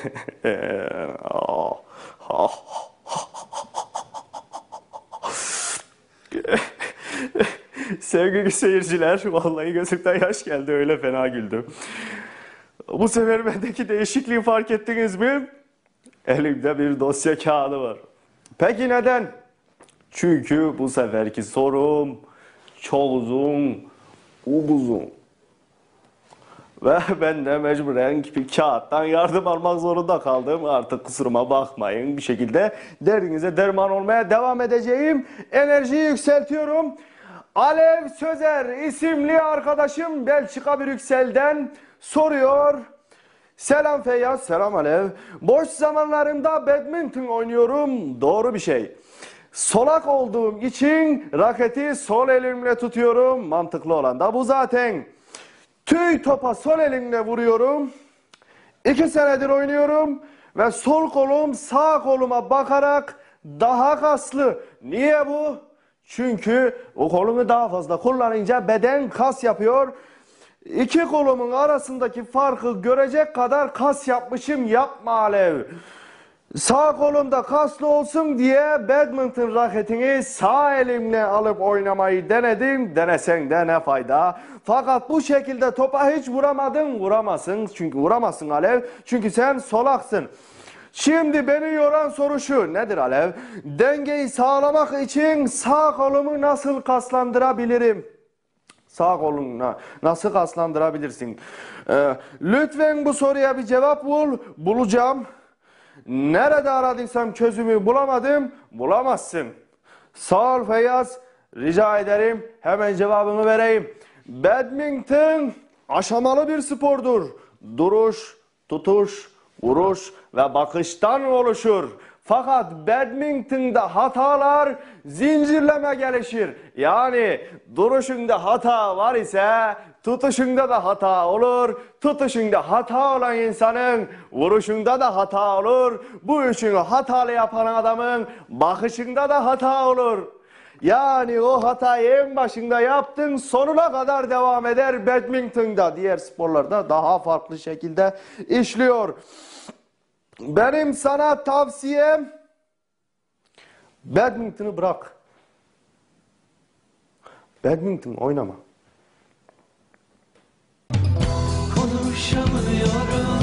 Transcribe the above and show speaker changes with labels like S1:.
S1: Sevgili seyirciler, vallahi gözümden yaş geldi öyle fena güldüm. Bu sefer bendeki değişikliği fark ettiniz mi? Elimde bir dosya kağıdı var. Peki neden? Çünkü bu seferki sorum çok uzun, uzun. Ve ben de mecburen kağıttan yardım almak zorunda kaldım. Artık kusuruma bakmayın. Bir şekilde derdinize derman olmaya devam edeceğim. Enerjiyi yükseltiyorum. Alev Sözer isimli arkadaşım Belçika Brüksel'den soruyor. Selam Feyyaz, selam Alev. Boş zamanlarımda badminton oynuyorum. Doğru bir şey. Solak olduğum için raketi sol elimle tutuyorum. Mantıklı olan da bu zaten. Tüy topa sol elimle vuruyorum. İki senedir oynuyorum ve sol kolum sağ koluma bakarak daha kaslı. Niye bu? Çünkü o kolumu daha fazla kullanınca beden kas yapıyor. İki kolumun arasındaki farkı görecek kadar kas yapmışım yapma Alev. Sağ kolumda kaslı olsun diye badminton raketini sağ elimle alıp oynamayı denedim. Denesen de ne fayda. Fakat bu şekilde topa hiç vuramadın. Vuramazsın. Çünkü vuramazsın Alev. Çünkü sen solaksın. Şimdi beni yoran soru şu. Nedir Alev? Dengeyi sağlamak için sağ kolumu nasıl kaslandırabilirim? Sağ koluna nasıl kaslandırabilirsin? Ee, lütfen bu soruya bir cevap bul. Bulacağım. Nerede aradıysam çözümü bulamadım. Bulamazsın. Sağ ol Feyyaz. Rica ederim. Hemen cevabımı vereyim. Badminton aşamalı bir spordur. Duruş, tutuş, vuruş ve bakıştan oluşur. Fakat badminton'da hatalar zincirleme gelişir. Yani duruşunda hata var ise tutuşunda da hata olur. Tutuşunda hata olan insanın vuruşunda da hata olur. Bu üçünü hatalı yapan adamın bakışında da hata olur. Yani o hatayı en başında yaptın sonuna kadar devam eder badminton'da. Diğer sporlarda daha farklı şekilde işliyor. Benim sana tavsiyem badminton'u bırak. Badminton oynama.
S2: Konuşamıyorum